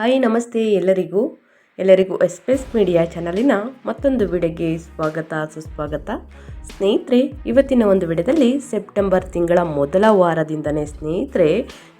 Hi, ನಮಸ್ತೆ ಎಲ್ಲರಿಗೂ. ಎಲ್ಲರಿಗೂ ಎಸ್ಪೆಸ್ ಮೀಡಿಯಾ ಚಾನಲಿನ ಮತ್ತೊಂದು ವಿಡಿಯೋಗೆ ಸ್ವಾಗತ, ಸುಸ್ವಾಗತ. ಸ್ನೇಹಿತರೆ, ಇವತ್ತಿನ ಒಂದು ವಿಡಿಯೋದಲ್ಲಿ ಸೆಪ್ಟೆಂಬರ್ ತಿಂಗಳ ಮೊದಲ ವಾರದಿಂದನೇ ಸ್ನೇಹಿತರೆ,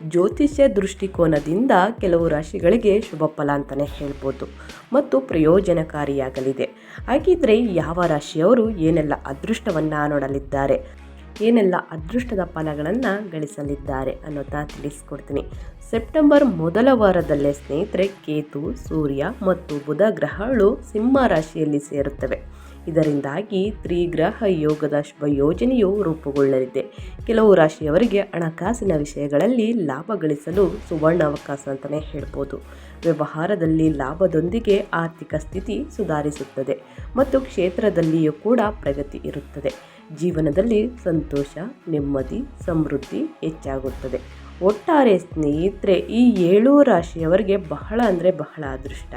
ಜ್ಯೋತಿಷ್ಯ ದೃಷ್ಟಿಕೋನದಿಂದ ಕೆಲವು ರಾಶಿಗಳಿಗೆ ಶುಭ ಫಲ ಅಂತಲೇ ಹೇಳ್ಬೋದು ಮತ್ತು ಪ್ರಯೋಜನಕಾರಿಯಾಗಲಿದೆ. ಹಾಗಿದ್ರೆ ಯಾವ ರಾಶಿಯವರು ಏನೆಲ್ಲ ಅದೃಷ್ಟವನ್ನು ನೋಡಲಿದ್ದಾರೆ? ಏನೆಲ್ಲ ಅದೃಷ್ಟದ ಫಲಗಳನ್ನು ಗಳಿಸಲಿದ್ದಾರೆ ಅನ್ನೋದನ್ನ ತಿಳಿಸ್ಕೊಡ್ತೀನಿ. ಸೆಪ್ಟೆಂಬರ್ ಮೊದಲ ವಾರದಲ್ಲೇ ಸ್ನೇಹಿತರೆ, ಕೇತು, ಸೂರ್ಯ ಮತ್ತು ಬುಧ ಗ್ರಹಗಳು ಸಿಂಹ ರಾಶಿಯಲ್ಲಿ ಸೇರುತ್ತವೆ. ಇದರಿಂದಾಗಿ ತ್ರಿಗ್ರಹ ಯೋಗದ ಶುಭ ಯೋಜನೆಯು ರೂಪುಗೊಳ್ಳಲಿದೆ. ಕೆಲವು ರಾಶಿಯವರಿಗೆ ಹಣಕಾಸಿನ ವಿಷಯಗಳಲ್ಲಿ ಲಾಭ ಗಳಿಸಲು ಸುವರ್ಣ ಅವಕಾಶ ಅಂತಲೇ ಹೇಳ್ಬೋದು. ವ್ಯವಹಾರದಲ್ಲಿ ಲಾಭದೊಂದಿಗೆ ಆರ್ಥಿಕ ಸ್ಥಿತಿ ಸುಧಾರಿಸುತ್ತದೆ ಮತ್ತು ಕ್ಷೇತ್ರದಲ್ಲಿಯೂ ಕೂಡ ಪ್ರಗತಿ ಇರುತ್ತದೆ. ಜೀವನದಲ್ಲಿ ಸಂತೋಷ, ನೆಮ್ಮದಿ, ಸಮೃದ್ಧಿ ಹೆಚ್ಚಾಗುತ್ತದೆ. ಒಟ್ಟಾರೆ ಸ್ನೇಹಿತರೆ, ಈ ಏಳು ರಾಶಿಯವರಿಗೆ ಬಹಳ ಅಂದರೆ ಬಹಳ ಅದೃಷ್ಟ.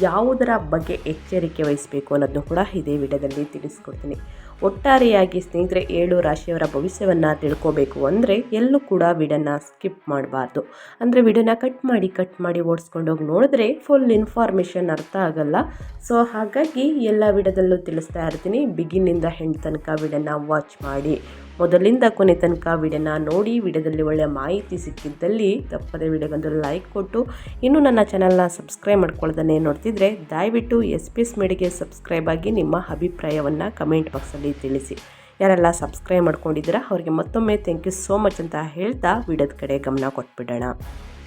ಯಾವುದರ ಬಗ್ಗೆ ಎಚ್ಚರಿಕೆ ವಹಿಸಬೇಕು ಅನ್ನೋದನ್ನು ಕೂಡ ಇದೇ ವಿಡಿಯೋದಲ್ಲಿ ತಿಳಿಸ್ಕೊಡ್ತೀನಿ. ಒಟ್ಟಾರೆಯಾಗಿ ಸ್ನೇಹಿತರೆ ಏಳು ರಾಶಿಯವರ ಭವಿಷ್ಯವನ್ನು ತಿಳ್ಕೋಬೇಕು ಅಂದರೆ ಎಲ್ಲೂ ಕೂಡ ವಿಡನ್ನ ಸ್ಕಿಪ್ ಮಾಡಬಾರ್ದು. ಅಂದರೆ ವಿಡನ್ನು ಕಟ್ ಮಾಡಿ ಕಟ್ ಮಾಡಿ ಓಡಿಸ್ಕೊಂಡೋಗಿ ನೋಡಿದ್ರೆ ಫುಲ್ ಇನ್ಫಾರ್ಮೇಷನ್ ಅರ್ಥ ಆಗಲ್ಲ. ಸೊ ಹಾಗಾಗಿ ಎಲ್ಲ ವಿಡದಲ್ಲೂ ತಿಳಿಸ್ತಾ ಇರ್ತೀನಿ. ಬಿಗಿನಿಂದ ಹೆಂಡ್ ತನಕ ವಿಡನ್ನು ವಾಚ್ ಮಾಡಿ. ಮೊದಲಿಂದ ಕೊನೆ ತನಕ ವಿಡಿಯೋನ ನೋಡಿ, ವಿಡಿಯೋದಲ್ಲಿ ಒಳ್ಳೆಯ ಮಾಹಿತಿ ಸಿಕ್ಕಿದ್ದಲ್ಲಿ ತಪ್ಪದೆ ವಿಡಿಯೋಗೊಂದು ಲೈಕ್ ಕೊಟ್ಟು, ಇನ್ನೂ ನನ್ನ ಚಾನಲ್ನ ಸಬ್ಸ್ಕ್ರೈಬ್ ಮಾಡ್ಕೊಳ್ಳೋದನ್ನೇ ನೋಡ್ತಿದ್ರೆ ದಯವಿಟ್ಟು ಎಸ್ ಪಿ ಎಸ್ ಮೇಡಿಗೆ ಸಬ್ಸ್ಕ್ರೈಬ್ ಆಗಿ ನಿಮ್ಮ ಅಭಿಪ್ರಾಯವನ್ನು ಕಮೆಂಟ್ ಬಾಕ್ಸಲ್ಲಿ ತಿಳಿಸಿ. ಯಾರೆಲ್ಲ ಸಬ್ಸ್ಕ್ರೈಬ್ ಮಾಡ್ಕೊಂಡಿದ್ದೀರಾ, ಅವರಿಗೆ ಮತ್ತೊಮ್ಮೆ ಥ್ಯಾಂಕ್ ಯು ಸೋ ಮಚ್ ಅಂತ ಹೇಳ್ತಾ ವಿಡಿಯೋದ ಕಡೆ ಗಮನ ಕೊಟ್ಬಿಡೋಣ.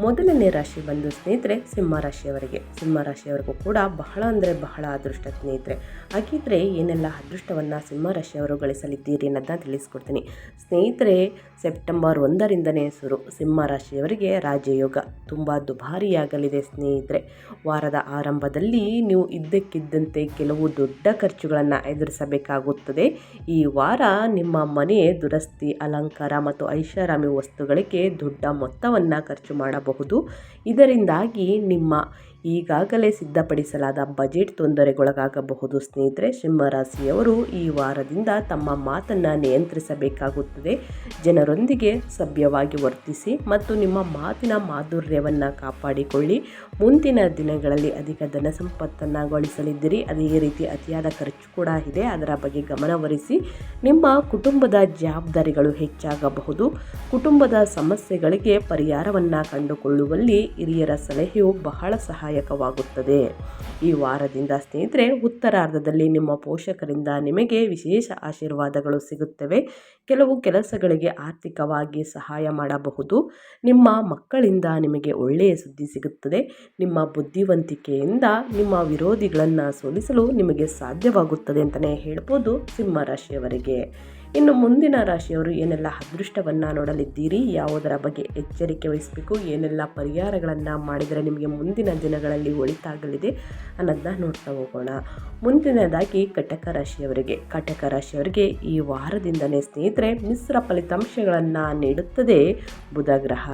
ಮೊದಲನೇ ರಾಶಿ ಬಂದು ಸ್ನೇಹಿತರೆ, ಸಿಂಹ ರಾಶಿಯವರಿಗೆ. ಸಿಂಹ ರಾಶಿಯವರಿಗೂ ಕೂಡ ಬಹಳ ಅಂದರೆ ಬಹಳ ಅದೃಷ್ಟ ಸ್ನೇಹಿತರೆ. ಹಾಗಿದ್ರೆ ಏನೆಲ್ಲ ಅದೃಷ್ಟವನ್ನು ಸಿಂಹ ರಾಶಿಯವರು ಗಳಿಸಲಿದ್ದೀರಿ ಅನ್ನೋದನ್ನ ತಿಳಿಸ್ಕೊಡ್ತೀನಿ. ಸ್ನೇಹಿತರೆ, ಸೆಪ್ಟೆಂಬರ್ ಒಂದರಿಂದನೇ ಶುರು. ಸಿಂಹ ರಾಶಿಯವರಿಗೆ ರಾಜಯೋಗ ತುಂಬ ದುಬಾರಿಯಾಗಲಿದೆ ಸ್ನೇಹಿತರೆ. ವಾರದ ಆರಂಭದಲ್ಲಿ ನೀವು ಇದ್ದಕ್ಕಿದ್ದಂತೆ ಕೆಲವು ದೊಡ್ಡ ಖರ್ಚುಗಳನ್ನು ಎದುರಿಸಬೇಕಾಗುತ್ತದೆ. ಈ ವಾರ ನಿಮ್ಮ ಮನೆ ದುರಸ್ತಿ, ಅಲಂಕಾರ ಮತ್ತು ಐಷಾರಾಮಿ ವಸ್ತುಗಳಿಗೆ ದೊಡ್ಡ ಮೊತ್ತವನ್ನು ಖರ್ಚು ಮಾಡಬಹುದು. ಮಾಡಬಹುದು. ಇದರಿಂದಾಗಿ ನಿಮ್ಮ ಈಗಾಗಲೇ ಸಿದ್ಧಪಡಿಸಲಾದ ಬಜೆಟ್ ತೊಂದರೆಗೊಳಗಾಗಬಹುದು. ಸ್ನೇಹಿತರೆ, ಸಿಂಹರಾಶಿಯವರು ಈ ವಾರದಿಂದ ತಮ್ಮ ಮಾತನ್ನು ನಿಯಂತ್ರಿಸಬೇಕಾಗುತ್ತದೆ. ಜನರೊಂದಿಗೆ ಸಭ್ಯವಾಗಿ ವರ್ತಿಸಿ ಮತ್ತು ನಿಮ್ಮ ಮಾತಿನ ಮಾಧುರ್ಯವನ್ನು ಕಾಪಾಡಿಕೊಳ್ಳಿ. ಮುಂದಿನ ದಿನಗಳಲ್ಲಿ ಅಧಿಕ ಧನ ಸಂಪತ್ತನ್ನು ಗಳಿಸಲಿದ್ದೀರಿ. ಅದೇ ರೀತಿ ಅತಿಯಾದ ಖರ್ಚು ಕೂಡ ಇದೆ. ಅದರ ಬಗ್ಗೆ ಗಮನವರಿಸಿ ನಿಮ್ಮ ಕುಟುಂಬದ ಜವಾಬ್ದಾರಿಗಳು ಹೆಚ್ಚಾಗಬಹುದು. ಕುಟುಂಬದ ಸಮಸ್ಯೆಗಳಿಗೆ ಪರಿಹಾರವನ್ನು ಕಂಡುಕೊಳ್ಳುವಲ್ಲಿ ಹಿರಿಯರ ಸಲಹೆಯು ಬಹಳ ಸಹಾಯಕವಾಗುತ್ತದೆ. ಈ ವಾರದಿಂದ ಸ್ನೇಹಿತರೆ, ಉತ್ತರಾರ್ಧದಲ್ಲಿ ನಿಮ್ಮ ಪೋಷಕರಿಂದ ನಿಮಗೆ ವಿಶೇಷ ಆಶೀರ್ವಾದಗಳು ಸಿಗುತ್ತವೆ. ಕೆಲವು ಕೆಲಸಗಳಿಗೆ ಆರ್ಥಿಕವಾಗಿ ಸಹಾಯ ಮಾಡಬಹುದು. ನಿಮ್ಮ ಮಕ್ಕಳಿಂದ ನಿಮಗೆ ಒಳ್ಳೆಯ ಸುದ್ದಿ ಸಿಗುತ್ತದೆ. ನಿಮ್ಮ ಬುದ್ಧಿವಂತಿಕೆಯಿಂದ ನಿಮ್ಮ ವಿರೋಧಿಗಳನ್ನು ಸೋಲಿಸಲು ನಿಮಗೆ ಸಾಧ್ಯವಾಗುತ್ತದೆ ಅಂತಲೇ ಹೇಳ್ಬೋದು ಸಿಂಹ ರಾಶಿಯವರಿಗೆ. ಇನ್ನು ಮುಂದಿನ ರಾಶಿಯವರು ಏನೆಲ್ಲ ಅದೃಷ್ಟವನ್ನು ನೋಡಲಿದ್ದೀರಿ, ಯಾವುದರ ಬಗ್ಗೆ ಎಚ್ಚರಿಕೆ ವಹಿಸಬೇಕು, ಏನೆಲ್ಲ ಪರಿಹಾರಗಳನ್ನು ಮಾಡಿದರೆ ನಿಮಗೆ ಮುಂದಿನ ದಿನಗಳಲ್ಲಿ ಒಳಿತಾಗಲಿದೆ ಅನ್ನೋದನ್ನ ನೋಡ್ತಾ ಹೋಗೋಣ. ಮುಂದಿನದಾಗಿ ಕಟಕ ರಾಶಿಯವರಿಗೆ ಕಟಕ ರಾಶಿಯವರಿಗೆ ಈ ವಾರದಿಂದನೇ ಸ್ನೇಹಿತರೆ ಮಿಶ್ರ ಫಲಿತಾಂಶಗಳನ್ನು ನೀಡುತ್ತದೆ ಬುಧ ಗ್ರಹ.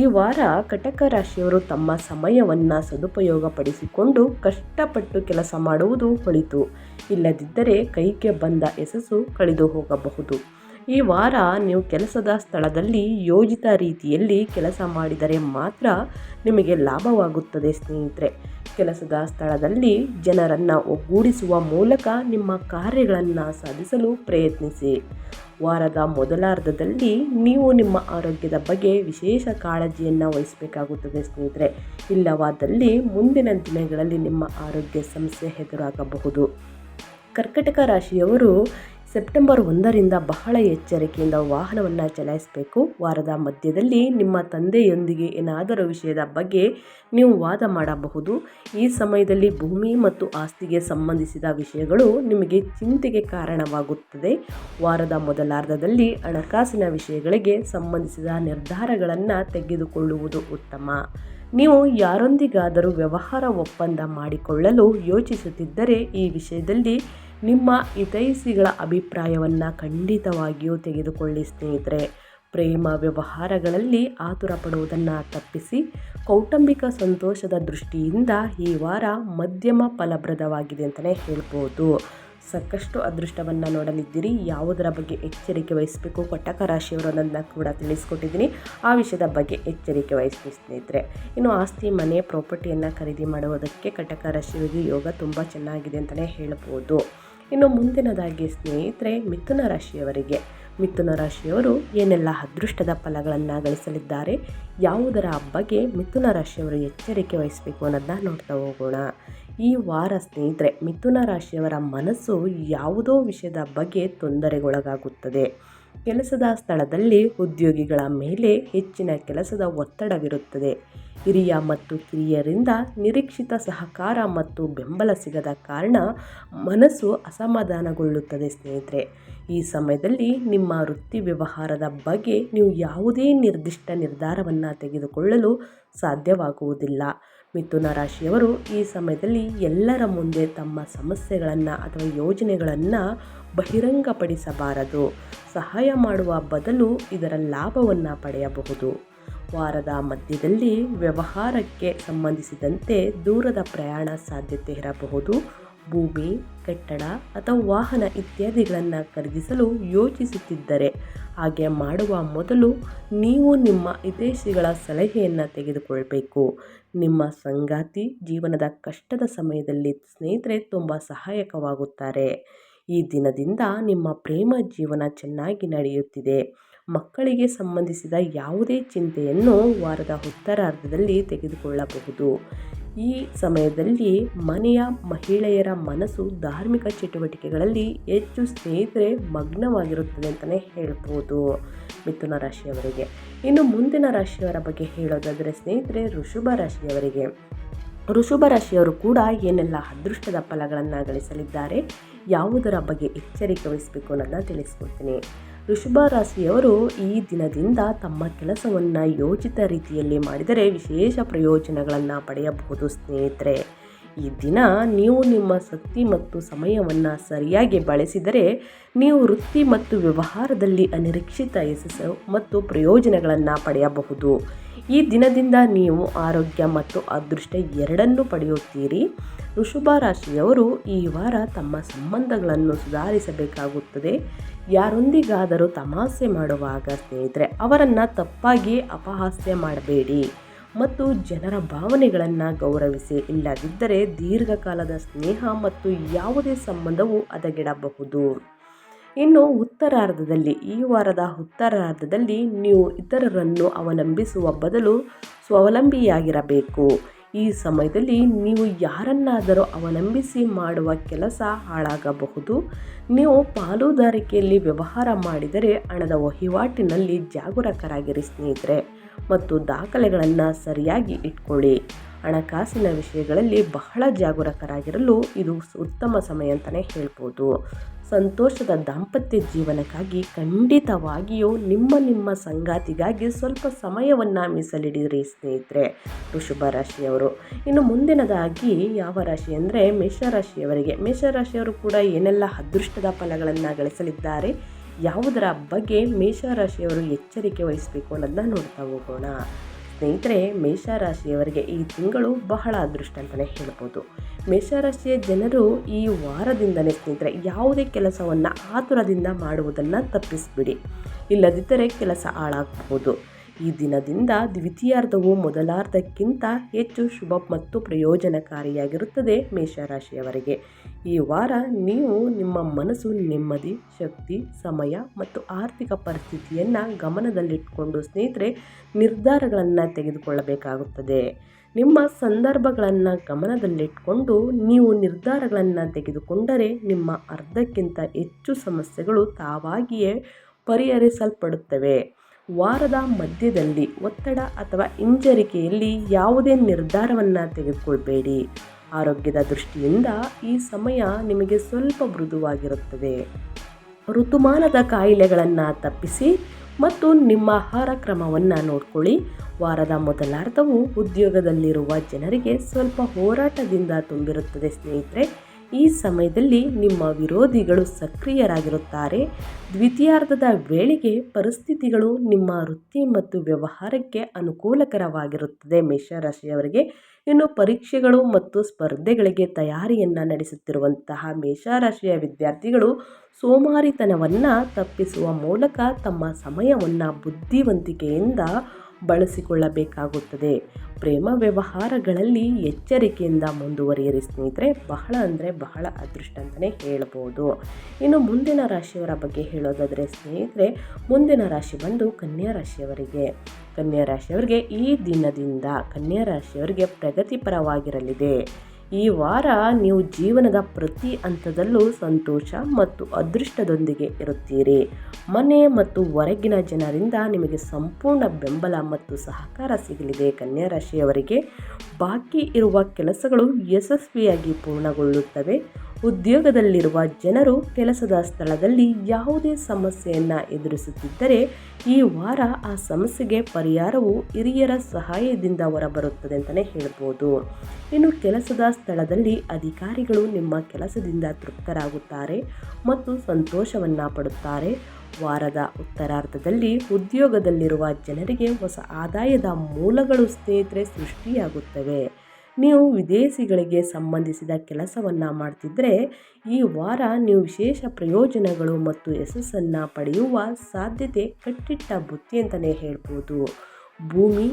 ಈ ವಾರ ಕಟಕ ರಾಶಿಯವರು ತಮ್ಮ ಸಮಯವನ್ನು ಸದುಪಯೋಗಪಡಿಸಿಕೊಂಡು ಕಷ್ಟಪಟ್ಟು ಕೆಲಸ ಮಾಡುವುದು ಹೊಳಿತು ಇಲ್ಲದಿದ್ದರೆ ಕೈಗೆ ಬಂದ ಯಶಸ್ಸು ಕಳೆದು ಹೋಗಬಹುದು. ಈ ವಾರ ನೀವು ಕೆಲಸದ ಸ್ಥಳದಲ್ಲಿ ಯೋಜಿತ ರೀತಿಯಲ್ಲಿ ಕೆಲಸ ಮಾಡಿದರೆ ಮಾತ್ರ ನಿಮಗೆ ಲಾಭವಾಗುತ್ತದೆ, ಸ್ನೇಹಿತರೆ. ಕೆಲಸದ ಸ್ಥಳದಲ್ಲಿ ಜನರನ್ನು ಒಗ್ಗೂಡಿಸುವ ಮೂಲಕ ನಿಮ್ಮ ಕಾರ್ಯಗಳನ್ನು ಸಾಧಿಸಲು ಪ್ರಯತ್ನಿಸಿ. ವಾರದ ಮೊದಲಾರ್ಧದಲ್ಲಿ ನೀವು ನಿಮ್ಮ ಆರೋಗ್ಯದ ಬಗ್ಗೆ ವಿಶೇಷ ಕಾಳಜಿಯನ್ನು ವಹಿಸಬೇಕಾಗುತ್ತದೆ, ಸ್ನೇಹಿತರೆ. ಇಲ್ಲವಾದಲ್ಲಿ ಮುಂದಿನ ದಿನಗಳಲ್ಲಿ ನಿಮ್ಮ ಆರೋಗ್ಯ ಸಮಸ್ಯೆ ಎದುರಾಗಬಹುದು. ಕರ್ಕಟಕ ರಾಶಿಯವರು ಸೆಪ್ಟೆಂಬರ್ ಒಂದರಿಂದ ಬಹಳ ಎಚ್ಚರಿಕೆಯಿಂದ ವಾಹನವನ್ನು ಚಲಾಯಿಸಬೇಕು. ವಾರದ ಮಧ್ಯದಲ್ಲಿ ನಿಮ್ಮ ತಂದೆಯೊಂದಿಗೆ ಏನಾದರೂ ವಿಷಯದ ಬಗ್ಗೆ ನೀವು ವಾದ ಮಾಡಬಹುದು. ಈ ಸಮಯದಲ್ಲಿ ಭೂಮಿ ಮತ್ತು ಆಸ್ತಿಗೆ ಸಂಬಂಧಿಸಿದ ವಿಷಯಗಳು ನಿಮಗೆ ಚಿಂತೆಗೆ ಕಾರಣವಾಗುತ್ತದೆ. ವಾರದ ಮೊದಲಾರ್ಧದಲ್ಲಿ ಹಣಕಾಸಿನ ವಿಷಯಗಳಿಗೆ ಸಂಬಂಧಿಸಿದ ನಿರ್ಧಾರಗಳನ್ನು ತೆಗೆದುಕೊಳ್ಳುವುದು ಉತ್ತಮ. ನೀವು ಯಾರೊಂದಿಗಾದರೂ ವ್ಯವಹಾರ ಒಪ್ಪಂದ ಮಾಡಿಕೊಳ್ಳಲು ಯೋಚಿಸುತ್ತಿದ್ದರೆ ಈ ವಿಷಯದಲ್ಲಿ ನಿಮ್ಮ ಹಿತೈಸಿಗಳ ಅಭಿಪ್ರಾಯವನ್ನು ಖಂಡಿತವಾಗಿಯೂ ತೆಗೆದುಕೊಳ್ಳಿ, ಸ್ನೇಹಿತರೆ. ಪ್ರೇಮ ವ್ಯವಹಾರಗಳಲ್ಲಿ ಆತುರ ಪಡುವುದನ್ನು ತಪ್ಪಿಸಿ, ಕೌಟುಂಬಿಕ ಸಂತೋಷದ ದೃಷ್ಟಿಯಿಂದ ಈ ವಾರ ಮಧ್ಯಮ ಫಲಪ್ರದವಾಗಿದೆ ಅಂತಲೇ ಹೇಳ್ಬೋದು. ಸಾಕಷ್ಟು ಅದೃಷ್ಟವನ್ನು ನೋಡಲಿದ್ದೀರಿ. ಯಾವುದರ ಬಗ್ಗೆ ಎಚ್ಚರಿಕೆ ವಹಿಸಬೇಕು? ಕಟಕ ರಾಶಿಯವರು ಅನ್ನೋದನ್ನ ಕೂಡ ತಿಳಿಸ್ಕೊಟ್ಟಿದ್ದೀನಿ. ಆ ವಿಷಯದ ಬಗ್ಗೆ ಎಚ್ಚರಿಕೆ ವಹಿಸಿ ಸ್ನೇಹಿತರೆ. ಇನ್ನು ಆಸ್ತಿ, ಮನೆ ಪ್ರಾಪರ್ಟಿಯನ್ನು ಖರೀದಿ ಮಾಡುವುದಕ್ಕೆ ಕಟಕ ರಾಶಿಯವರಿಗೆ ಯೋಗ ತುಂಬ ಚೆನ್ನಾಗಿದೆ ಅಂತಲೇ ಹೇಳ್ಬೋದು. ಇನ್ನು ಮುಂದಿನದಾಗಿ ಸ್ನೇಹಿತರೆ, ಮಿಥುನ ರಾಶಿಯವರಿಗೆ. ಮಿಥುನ ರಾಶಿಯವರು ಏನೆಲ್ಲ ಅದೃಷ್ಟದ ಫಲಗಳನ್ನು ಗಳಿಸಲಿದ್ದಾರೆ, ಯಾವುದರ ಬಗ್ಗೆ ಮಿಥುನ ರಾಶಿಯವರು ಎಚ್ಚರಿಕೆ ವಹಿಸಬೇಕು ಅನ್ನೋದನ್ನ ನೋಡ್ತಾ ಹೋಗೋಣ. ಈ ವಾರ ಸ್ನೇಹಿತರೆ, ಮಿಥುನ ರಾಶಿಯವರ ಮನಸ್ಸು ಯಾವುದೋ ವಿಷಯದ ಬಗ್ಗೆ ತೊಂದರೆಗೊಳಗಾಗುತ್ತದೆ. ಕೆಲಸದ ಸ್ಥಳದಲ್ಲಿ ಉದ್ಯೋಗಿಗಳ ಮೇಲೆ ಹೆಚ್ಚಿನ ಕೆಲಸದ ಒತ್ತಡವಿರುತ್ತದೆ. ಹಿರಿಯ ಮತ್ತು ಕಿರಿಯರಿಂದ ನಿರೀಕ್ಷಿತ ಸಹಕಾರ ಮತ್ತು ಬೆಂಬಲ ಸಿಗದ ಕಾರಣ ಮನಸ್ಸು ಅಸಮಾಧಾನಗೊಳ್ಳುತ್ತದೆ ಸ್ನೇಹಿತರೆ. ಈ ಸಮಯದಲ್ಲಿ ನಿಮ್ಮ ವೃತ್ತಿ ವ್ಯವಹಾರದ ಬಗ್ಗೆ ನೀವು ಯಾವುದೇ ನಿರ್ದಿಷ್ಟ ನಿರ್ಧಾರವನ್ನು ತೆಗೆದುಕೊಳ್ಳಲು ಸಾಧ್ಯವಾಗುವುದಿಲ್ಲ. ಮಿಥುನ ರಾಶಿಯವರು ಈ ಸಮಯದಲ್ಲಿ ಎಲ್ಲರ ಮುಂದೆ ತಮ್ಮ ಸಮಸ್ಯೆಗಳನ್ನು ಅಥವಾ ಯೋಜನೆಗಳನ್ನು ಬಹಿರಂಗಪಡಿಸಬಾರದು. ಸಹಾಯ ಮಾಡುವ ಬದಲು ಇದರ ಲಾಭವನ್ನು ಪಡೆಯಬಹುದು. ವಾರದ ಮಧ್ಯದಲ್ಲಿ ವ್ಯವಹಾರಕ್ಕೆ ಸಂಬಂಧಿಸಿದಂತೆ ದೂರದ ಪ್ರಯಾಣ ಸಾಧ್ಯತೆ ಇರಬಹುದು. ಭೂಮಿ, ಕಟ್ಟಡ ಅಥವಾ ವಾಹನ ಇತ್ಯಾದಿಗಳನ್ನು ಖರೀದಿಸಲು ಯೋಚಿಸುತ್ತಿದ್ದರೆ ಹಾಗೆ ಮಾಡುವ ಮೊದಲು ನೀವು ನಿಮ್ಮ ಹಿತೈಷಿಗಳ ಸಲಹೆಯನ್ನು ತೆಗೆದುಕೊಳ್ಬೇಕು. ನಿಮ್ಮ ಸಂಗಾತಿ ಜೀವನದ ಕಷ್ಟದ ಸಮಯದಲ್ಲಿ ಸ್ನೇಹಿತರೆ ತುಂಬ ಸಹಾಯಕವಾಗುತ್ತಾರೆ. ಈ ದಿನದಿಂದ ನಿಮ್ಮ ಪ್ರೇಮ ಜೀವನ ಚೆನ್ನಾಗಿ ನಡೆಯುತ್ತಿದೆ. ಮಕ್ಕಳಿಗೆ ಸಂಬಂಧಿಸಿದ ಯಾವುದೇ ಚಿಂತೆಯನ್ನು ವಾರದ ಉತ್ತರಾರ್ಧದಲ್ಲಿ ತೆಗೆದುಕೊಳ್ಳಬಹುದು. ಈ ಸಮಯದಲ್ಲಿ ಮನೆಯ ಮಹಿಳೆಯರ ಮನಸ್ಸು ಧಾರ್ಮಿಕ ಚಟುವಟಿಕೆಗಳಲ್ಲಿ ಹೆಚ್ಚು ಸ್ನೇಹಿತರೆ ಮಗ್ನವಾಗಿರುತ್ತದೆ ಅಂತಲೇ ಹೇಳ್ಬೋದು ಮಿಥುನ ರಾಶಿಯವರಿಗೆ. ಇನ್ನು ಮುಂದಿನ ರಾಶಿಯವರ ಬಗ್ಗೆ ಹೇಳೋದಾದರೆ ಸ್ನೇಹಿತರೆ ಋಷಭ ರಾಶಿಯವರಿಗೆ. ಋಷಭ ರಾಶಿಯವರು ಕೂಡ ಏನೆಲ್ಲ ಅದೃಷ್ಟದ ಫಲಗಳನ್ನು ಗಳಿಸಲಿದ್ದಾರೆ ಯಾವುದರ ಬಗ್ಗೆ ಎಚ್ಚರಿಕೆ ವಹಿಸಬೇಕು ಅನ್ನೋದನ್ನ ತಿಳಿಸ್ಕೊಡ್ತೀನಿ. ಋಷಭ ರಾಶಿಯವರು ಈ ದಿನದಿಂದ ತಮ್ಮ ಕೆಲಸವನ್ನು ಯೋಜಿತ ರೀತಿಯಲ್ಲಿ ಮಾಡಿದರೆ ವಿಶೇಷ ಪ್ರಯೋಜನಗಳನ್ನು ಪಡೆಯಬಹುದು ಸ್ನೇಹಿತರೆ. ಈ ದಿನ ನೀವು ನಿಮ್ಮ ಶಕ್ತಿ ಮತ್ತು ಸಮಯವನ್ನು ಸರಿಯಾಗಿ ಬಳಸಿದರೆ ನೀವು ವೃತ್ತಿ ಮತ್ತು ವ್ಯವಹಾರದಲ್ಲಿ ಅನಿರೀಕ್ಷಿತ ಯಶಸ್ಸು ಮತ್ತು ಪ್ರಯೋಜನಗಳನ್ನು ಪಡೆಯಬಹುದು. ಈ ದಿನದಿಂದ ನೀವು ಆರೋಗ್ಯ ಮತ್ತು ಅದೃಷ್ಟ ಎರಡನ್ನೂ ಪಡೆಯುತ್ತೀರಿ. ಋಷಭ ರಾಶಿಯವರು ಈ ವಾರ ತಮ್ಮ ಸಂಬಂಧಗಳನ್ನು ಸುಧಾರಿಸಬೇಕಾಗುತ್ತದೆ. ಯಾರೊಂದಿಗಾದರೂ ತಮಾಷೆ ಮಾಡುವಾಗ ಸ್ನೇಹಿತರೆ ಅವರನ್ನು ತಪ್ಪಾಗಿ ಅಪಹಾಸ್ಯ ಮಾಡಬೇಡಿ. ಮತ್ತು ಜನರ ಭಾವನೆಗಳನ್ನು ಗೌರವಿಸಿ, ಇಲ್ಲದಿದ್ದರೆ ದೀರ್ಘಕಾಲದ ಸ್ನೇಹ ಮತ್ತು ಯಾವುದೇ ಸಂಬಂಧವು ಹದಗೆಡಬಹುದು. ಇನ್ನು ಉತ್ತರಾರ್ಧದಲ್ಲಿ, ಈ ವಾರದ ಉತ್ತರಾರ್ಧದಲ್ಲಿ ನೀವು ಇತರರನ್ನು ಅವಲಂಬಿಸುವ ಬದಲು ಸ್ವಾವಲಂಬಿಯಾಗಿರಬೇಕು. ಈ ಸಮಯದಲ್ಲಿ ನೀವು ಯಾರನ್ನಾದರೂ ಅವಲಂಬಿಸಿ ಮಾಡುವ ಕೆಲಸ ಹಾಳಾಗಬಹುದು. ನೀವು ಪಾಲುದಾರಿಕೆಯಲ್ಲಿ ವ್ಯವಹಾರ ಮಾಡಿದರೆ ಹಣದ ವಹಿವಾಟಿನಲ್ಲಿ ಜಾಗರೂಕರಾಗಿರಿ ಸ್ನೇಹಿತರೆ ಮತ್ತು ದಾಖಲೆಗಳನ್ನು ಸರಿಯಾಗಿ ಇಟ್ಕೊಳ್ಳಿ. ಹಣಕಾಸಿನ ವಿಷಯಗಳಲ್ಲಿ ಬಹಳ ಜಾಗರೂಕರಾಗಿರಲು ಇದು ಉತ್ತಮ ಸಮಯ ಅಂತಲೇ ಹೇಳ್ಬೋದು. ಸಂತೋಷದ ದಾಂಪತ್ಯ ಜೀವನಕ್ಕಾಗಿ ಖಂಡಿತವಾಗಿಯೂ ನಿಮ್ಮ ನಿಮ್ಮ ಸಂಗಾತಿಗಾಗಿ ಸ್ವಲ್ಪ ಸಮಯವನ್ನು ಮೀಸಲಿಡಿರಿ ಸ್ನೇಹಿತರೆ. ಋಷಭ ರಾಶಿಯವರು. ಇನ್ನು ಮುಂದಿನದಾಗಿ ಯಾವ ರಾಶಿ ಅಂದರೆ ಮೇಷರಾಶಿಯವರಿಗೆ ಮೇಷರಾಶಿಯವರು ಕೂಡ ಏನೆಲ್ಲ ಅದೃಷ್ಟದ ಫಲಗಳನ್ನು ಗಳಿಸಲಿದ್ದಾರೆ, ಯಾವುದರ ಬಗ್ಗೆ ಮೇಷರಾಶಿಯವರು ಎಚ್ಚರಿಕೆ ವಹಿಸಬೇಕು ಅನ್ನೋದನ್ನ ನೋಡ್ತಾ ಹೋಗೋಣ. ಸ್ನೇಹಿತರೆ, ಮೇಷರಾಶಿಯವರಿಗೆ ಈ ತಿಂಗಳು ಬಹಳ ಅದೃಷ್ಟ ಅಂತಲೇ ಹೇಳ್ಬೋದು. ಮೇಷರಾಶಿಯ ಜನರು ಈ ವಾರದಿಂದಲೇ ಸ್ನೇಹಿತರೆ, ಯಾವುದೇ ಕೆಲಸವನ್ನು ಆತುರದಿಂದ ಮಾಡುವುದನ್ನು ತಪ್ಪಿಸಿಬಿಡಿ. ಇಲ್ಲದಿದ್ದರೆ ಕೆಲಸ ಹಾಳಾಗಬಹುದು ಈ ದಿನದಿಂದ ದ್ವಿತೀಯಾರ್ಧವು ಮೊದಲಾರ್ಧಕ್ಕಿಂತ ಹೆಚ್ಚು ಶುಭ ಮತ್ತು ಪ್ರಯೋಜನಕಾರಿಯಾಗಿರುತ್ತದೆ ಮೇಷರಾಶಿಯವರಿಗೆ. ಈ ವಾರ ನೀವು ನಿಮ್ಮ ಮನಸ್ಸು ನೆಮ್ಮದಿ, ಶಕ್ತಿ, ಸಮಯ ಮತ್ತು ಆರ್ಥಿಕ ಪರಿಸ್ಥಿತಿಯನ್ನು ಗಮನದಲ್ಲಿಟ್ಟುಕೊಂಡು ಸ್ನೇಹಿತರೆ ನಿರ್ಧಾರಗಳನ್ನು ತೆಗೆದುಕೊಳ್ಳಬೇಕಾಗುತ್ತದೆ. ನಿಮ್ಮ ಸಂದರ್ಭಗಳನ್ನು ಗಮನದಲ್ಲಿಟ್ಟುಕೊಂಡು ನೀವು ನಿರ್ಧಾರಗಳನ್ನು ತೆಗೆದುಕೊಂಡರೆ ನಿಮ್ಮ ಅರ್ಧಕ್ಕಿಂತ ಹೆಚ್ಚು ಸಮಸ್ಯೆಗಳು ತಾವಾಗಿಯೇ ಪರಿಹರಿಸಲ್ಪಡುತ್ತವೆ. ವಾರದ ಮಧ್ಯದಲ್ಲಿ ಒತ್ತಡ ಅಥವಾ ಹಿಂಜರಿಕೆಯಲ್ಲಿ ಯಾವುದೇ ನಿರ್ಧಾರವನ್ನು ತೆಗೆದುಕೊಳ್ಬೇಡಿ. ಆರೋಗ್ಯದ ದೃಷ್ಟಿಯಿಂದ ಈ ಸಮಯ ನಿಮಗೆ ಸ್ವಲ್ಪ ಮೃದುವಾಗಿರುತ್ತದೆ. ಋತುಮಾನದ ಕಾಯಿಲೆಗಳನ್ನು ತಪ್ಪಿಸಿ ಮತ್ತು ನಿಮ್ಮ ಆಹಾರ ಕ್ರಮವನ್ನು ನೋಡಿಕೊಳ್ಳಿ. ವಾರದ ಮೊದಲಾರ್ಧವು ಉದ್ಯೋಗದಲ್ಲಿರುವ ಜನರಿಗೆ ಸ್ವಲ್ಪ ಹೋರಾಟದಿಂದ ತುಂಬಿರುತ್ತದೆ ಸ್ನೇಹಿತರೆ. ಈ ಸಮಯದಲ್ಲಿ ನಿಮ್ಮ ವಿರೋಧಿಗಳು ಸಕ್ರಿಯರಾಗಿರುತ್ತಾರೆ. ದ್ವಿತೀಯಾರ್ಧದ ವೇಳೆಗೆ ಪರಿಸ್ಥಿತಿಗಳು ನಿಮ್ಮ ವೃತ್ತಿ ಮತ್ತು ವ್ಯವಹಾರಕ್ಕೆ ಅನುಕೂಲಕರವಾಗಿರುತ್ತದೆ. ಮೇಷರಾಶಿಯವರಿಗೆ ಇನ್ನು ಪರೀಕ್ಷೆಗಳು ಮತ್ತು ಸ್ಪರ್ಧೆಗಳಿಗೆ ತಯಾರಿಯನ್ನು ನಡೆಸುತ್ತಿರುವಂತಹ ಮೇಷರಾಶಿಯ ವಿದ್ಯಾರ್ಥಿಗಳು ಸೋಮಾರಿತನವನ್ನು ತಪ್ಪಿಸುವ ಮೂಲಕ ತಮ್ಮ ಸಮಯವನ್ನು ಬುದ್ಧಿವಂತಿಕೆಯಿಂದ ಬಳಸಿಕೊಳ್ಳಬೇಕಾಗುತ್ತದೆ. ಪ್ರೇಮ ವ್ಯವಹಾರಗಳಲ್ಲಿ ಎಚ್ಚರಿಕೆಯಿಂದ ಮುಂದುವರಿಯಿರಿ ಸ್ನೇಹಿತರೆ. ಬಹಳ ಅಂದರೆ ಬಹಳ ಅದೃಷ್ಟ ಅಂತಲೇ ಹೇಳ್ಬೋದು. ಇನ್ನು ಮುಂದಿನ ರಾಶಿಯವರ ಬಗ್ಗೆ ಹೇಳೋದಾದರೆ ಸ್ನೇಹಿತರೆ, ಮುಂದಿನ ರಾಶಿ ಬಂದು ಕನ್ಯಾ ರಾಶಿಯವರಿಗೆ. ಕನ್ಯಾ ರಾಶಿಯವರಿಗೆ ಈ ದಿನದಿಂದ ಕನ್ಯಾ ರಾಶಿಯವರಿಗೆ ಪ್ರಗತಿಪರವಾಗಿರಲಿದೆ. ಈ ವಾರ ನೀವು ಜೀವನದ ಪ್ರತಿ ಹಂತದಲ್ಲೂ ಸಂತೋಷ ಮತ್ತು ಅದೃಷ್ಟದೊಂದಿಗೆ ಇರುತ್ತೀರಿ. ಮನೆ ಮತ್ತು ಹೊರಗಿನ ಜನರಿಂದ ನಿಮಗೆ ಸಂಪೂರ್ಣ ಬೆಂಬಲ ಮತ್ತು ಸಹಕಾರ ಸಿಗಲಿದೆ. ಕನ್ಯಾ ರಾಶಿಯವರಿಗೆ ಬಾಕಿ ಇರುವ ಕೆಲಸಗಳು ಯಶಸ್ವಿಯಾಗಿ ಪೂರ್ಣಗೊಳ್ಳುತ್ತವೆ. ಉದ್ಯೋಗದಲ್ಲಿರುವ ಜನರು ಕೆಲಸದ ಸ್ಥಳದಲ್ಲಿ ಯಾವುದೇ ಸಮಸ್ಯೆಯನ್ನು ಎದುರಿಸುತ್ತಿದ್ದರೆ ಈ ವಾರ ಆ ಸಮಸ್ಯೆಗೆ ಪರಿಹಾರವು ಹಿರಿಯರ ಸಹಾಯದಿಂದ ಹೊರಬರುತ್ತದೆ ಅಂತಲೇ ಹೇಳ್ಬೋದು. ಇನ್ನು ಕೆಲಸದ ಸ್ಥಳದಲ್ಲಿ ಅಧಿಕಾರಿಗಳು ನಿಮ್ಮ ಕೆಲಸದಿಂದ ತೃಪ್ತರಾಗುತ್ತಾರೆ ಮತ್ತು ಸಂತೋಷವನ್ನು ಪಡುತ್ತಾರೆ. ವಾರದ ಉತ್ತರಾರ್ಧದಲ್ಲಿ ಉದ್ಯೋಗದಲ್ಲಿರುವ ಜನರಿಗೆ ಹೊಸ ಆದಾಯದ ಮೂಲಗಳು ಸ್ನೇಹಿತರೆ ಸೃಷ್ಟಿಯಾಗುತ್ತವೆ. ನೀವು ವಿದೇಶಿಗಳಿಗೆ ಸಂಬಂಧಿಸಿದ ಕೆಲಸವನ್ನು ಮಾಡ್ತಿದ್ದರೆ ಈ ವಾರ ನೀವು ವಿಶೇಷ ಪ್ರಯೋಜನಗಳು ಮತ್ತು ಯಶಸ್ಸನ್ನು ಪಡೆಯುವ ಸಾಧ್ಯತೆ ಕಟ್ಟಿಟ್ಟ ಬುತ್ತಿ ಅಂತಲೇ ಹೇಳ್ಬೋದು. ಭೂಮಿ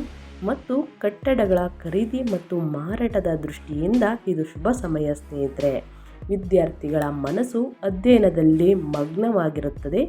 ಮತ್ತು ಕಟ್ಟಡಗಳ ಖರೀದಿ ಮತ್ತು ಮಾರಾಟದ ದೃಷ್ಟಿಯಿಂದ ಇದು ಶುಭ ಸಮಯ ಸ್ನೇಹಿತರೆ. ವಿದ್ಯಾರ್ಥಿಗಳ ಮನಸ್ಸು ಅಧ್ಯಯನದಲ್ಲಿ ಮಗ್ನವಾಗಿರುತ್ತದೆ.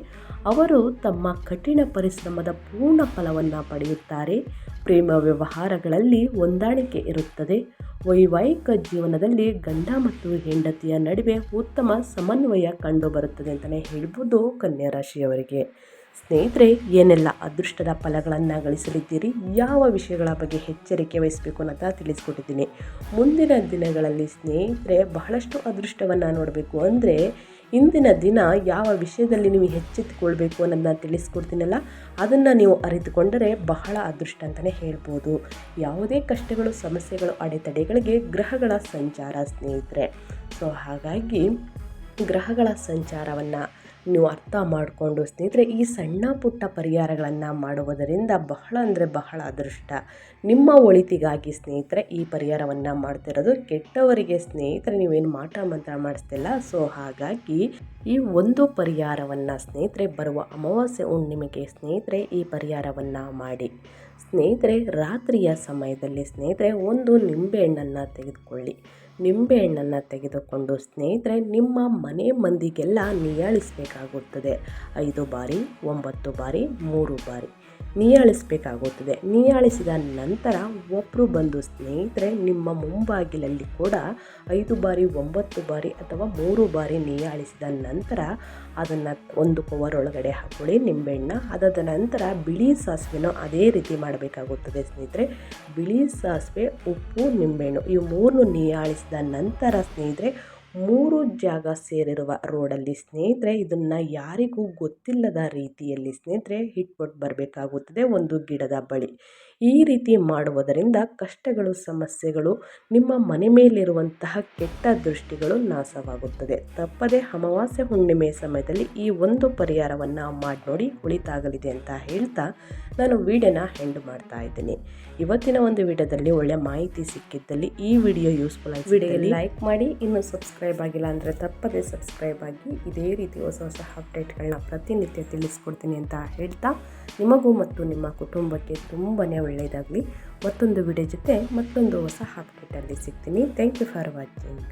ಅವರು ತಮ್ಮ ಕಠಿಣ ಪರಿಶ್ರಮದ ಪೂರ್ಣ ಫಲವನ್ನು ಪಡೆಯುತ್ತಾರೆ. ಪ್ರೇಮ ವ್ಯವಹಾರಗಳಲ್ಲಿ ಹೊಂದಾಣಿಕೆ ಇರುತ್ತದೆ. ವೈವಾಹಿಕ ಜೀವನದಲ್ಲಿ ಗಂಡ ಮತ್ತು ಹೆಂಡತಿಯ ನಡುವೆ ಉತ್ತಮ ಸಮನ್ವಯ ಕಂಡುಬರುತ್ತದೆ ಅಂತಲೇ ಹೇಳ್ಬೋದು ಕನ್ಯಾ ರಾಶಿಯವರಿಗೆ. ಸ್ನೇಹಿತರೆ, ಏನೆಲ್ಲ ಅದೃಷ್ಟದ ಫಲಗಳನ್ನು ಗಳಿಸಲಿದ್ದೀರಿ? ಯಾವ ವಿಷಯಗಳ ಬಗ್ಗೆ ಎಚ್ಚರಿಕೆ ವಹಿಸಬೇಕು ಅಂತ ತಿಳಿಸ್ಕೊಟ್ಟಿದ್ದೀನಿ. ಮುಂದಿನ ದಿನಗಳಲ್ಲಿ ಸ್ನೇಹಿತರೆ, ಬಹಳಷ್ಟು ಅದೃಷ್ಟವನ್ನು ನೋಡಬೇಕು ಅಂದರೆ, ಇಂದಿನ ದಿನ ಯಾವ ವಿಷಯದಲ್ಲಿ ನೀವು ಎಚ್ಚೆತ್ತುಕೊಳ್ಬೇಕು ಅನ್ನೋದನ್ನ ತಿಳಿಸ್ಕೊಡ್ತೀನಲ್ಲ, ಅದನ್ನು ನೀವು ಅರಿತುಕೊಂಡರೆ ಬಹಳ ಅದೃಷ್ಟ ಅಂತಲೇ ಹೇಳ್ಬೋದು. ಯಾವುದೇ ಕಷ್ಟಗಳು, ಸಮಸ್ಯೆಗಳು, ಅಡೆತಡೆಗಳಿಗೆ ಗ್ರಹಗಳ ಸಂಚಾರ ಸ್ನೇಹಿತರೆ. ಸೊ ಹಾಗಾಗಿ ಗ್ರಹಗಳ ಸಂಚಾರವನ್ನು ನೀವು ಅರ್ಥ ಮಾಡಿಕೊಂಡು ಸ್ನೇಹಿತರೆ, ಈ ಸಣ್ಣ ಪುಟ್ಟ ಪರಿಹಾರಗಳನ್ನು ಮಾಡುವುದರಿಂದ ಬಹಳ ಅಂದರೆ ಬಹಳ ಅದೃಷ್ಟ. ನಿಮ್ಮ ಒಳಿತಿಗಾಗಿ ಸ್ನೇಹಿತರೆ, ಈ ಪರಿಹಾರವನ್ನು ಮಾಡ್ತಿರೋದು ಕೆಟ್ಟವರಿಗೆ ಸ್ನೇಹಿತರೆ, ನೀವೇನು ಮಾಟ ಮಂತ್ರ ಮಾಡಿಸ್ತಿಲ್ಲ. ಸೊ ಹಾಗಾಗಿ ಈ ಒಂದು ಪರಿಹಾರವನ್ನು ಸ್ನೇಹಿತರೆ, ಬರುವ ಅಮಾವಾಸ್ಯೆ ಹುಣ್ಣಿಮೆಗೆ ಸ್ನೇಹಿತರೆ, ಈ ಪರಿಹಾರವನ್ನು ಮಾಡಿ. ಸ್ನೇಹಿತರೆ, ರಾತ್ರಿಯ ಸಮಯದಲ್ಲಿ ಸ್ನೇಹಿತರೆ, ಒಂದು ನಿಂಬೆಹಣ್ಣನ್ನು ತೆಗೆದುಕೊಳ್ಳಿ. ನಿಂಬೆಹಣ್ಣನ್ನು ತೆಗೆದುಕೊಂಡು ಸ್ನೇಹಿತರೆ, ನಿಮ್ಮ ಮನೆ ಮಂದಿಗೆಲ್ಲ ನಿಯಾಳಿಸಬೇಕಾಗುತ್ತದೆ ಐದು ಬಾರಿ, ಒಂಬತ್ತು ಬಾರಿ, ಮೂರು ಬಾರಿ. ನಿಯಾಳಿಸಬೇಕಾಗುತ್ತದೆ. ನೀಯಾಳಿಸಿದ ನಂತರ ಒಬ್ಬರು ಬಂದು ಸ್ನೇಹಿತರೆ, ನಿಮ್ಮ ಮುಂಬಾಗಿಲಲ್ಲಿ ಕೂಡ ಐದು ಬಾರಿ, ಒಂಬತ್ತು ಬಾರಿ ಅಥವಾ ಮೂರು ಬಾರಿ ನಿಯಾಳಿಸಿದ ನಂತರ ಅದನ್ನು ಒಂದು ಕವರ್ ಒಳಗಡೆ ಹಾಕೊಳ್ಳಿ, ನಿಂಬೆಹಣ್ಣ. ಅದಾದ ನಂತರ ಬಿಳಿ ಸಾಸಿವೆನೂ ಅದೇ ರೀತಿ ಮಾಡಬೇಕಾಗುತ್ತದೆ ಸ್ನೇಹಿತರೆ. ಬಿಳಿ ಸಾಸಿವೆ, ಉಪ್ಪು, ನಿಂಬೆಹಣ್ಣು ಇವು ಮೂರನ್ನು ನಿಯಾಳಿಸಿದ ನಂತರ ಸ್ನೇಹಿತರೆ ಮೂರು ಜಾಗ ಸೇರಿರುವ ರೋಡಲ್ಲಿ ಸ್ನೇಹಿತರೆ, ಇದನ್ನು ಯಾರಿಗೂ ಗೊತ್ತಿಲ್ಲದ ರೀತಿಯಲ್ಲಿ ಸ್ನೇಹಿತರೆ ಇಟ್ಬಿಟ್ಟು ಬರಬೇಕಾಗುತ್ತದೆ. ಒಂದು ಗಿಡದ ಬಳಿ. ಈ ರೀತಿ ಮಾಡುವುದರಿಂದ ಕಷ್ಟಗಳು, ಸಮಸ್ಯೆಗಳು, ನಿಮ್ಮ ಮನೆ ಮೇಲಿರುವಂತಹ ಕೆಟ್ಟ ದೃಷ್ಟಿಗಳು ನಾಶವಾಗುತ್ತದೆ. ತಪ್ಪದೆ ಅಮಾವಾಸ್ಯೆ ಹುಣ್ಣಿಮೆ ಸಮಯದಲ್ಲಿ ಈ ಒಂದು ಪರಿಹಾರವನ್ನು ಮಾಡಿ ನೋಡಿ ಉಳಿತಾಗಲಿದೆ ಅಂತ ಹೇಳ್ತಾ ನಾನು ವಿಡಿಯೋನ ಹೆಂಡ್ ಮಾಡ್ತಾ ಇದ್ದೀನಿ. ಇವತ್ತಿನ ಒಂದು ವಿಡಿಯೋದಲ್ಲಿ ಒಳ್ಳೆ ಮಾಹಿತಿ ಸಿಕ್ಕಿದ್ದಲ್ಲಿ ಈ ವಿಡಿಯೋ ಯೂಸ್ಫುಲ್ ಆಗಿ ವಿಡಿಯೋ ಲೈಕ್ ಮಾಡಿ, ಇನ್ನು ಸಬ್ಸ್ಕ್ರೈಬ್ ಆಗಿಲ್ಲ ಅಂದರೆ ತಪ್ಪದೆ ಸಬ್ಸ್ಕ್ರೈಬ್ ಆಗಿ ಇದೇ ರೀತಿ ಹೊಸ ಹೊಸ ಅಪ್ಡೇಟ್ಗಳನ್ನ ಪ್ರತಿನಿತ್ಯ ತಿಳಿಸ್ಕೊಡ್ತೀನಿ ಅಂತ ಹೇಳ್ತಾ ನಿಮಗೂ ಮತ್ತು ನಿಮ್ಮ ಕುಟುಂಬಕ್ಕೆ ತುಂಬಾ ಒಳ್ಳೆಯದಾಗಲಿ. ಮತ್ತೊಂದು ವಿಡಿಯೋ ಜೊತೆ ಮತ್ತೊಂದು ಹೊಸ ಹಾಕ್ಬಿಟ್ಟಲ್ಲಿ ಸಿಗ್ತೀನಿ. Thank you for watching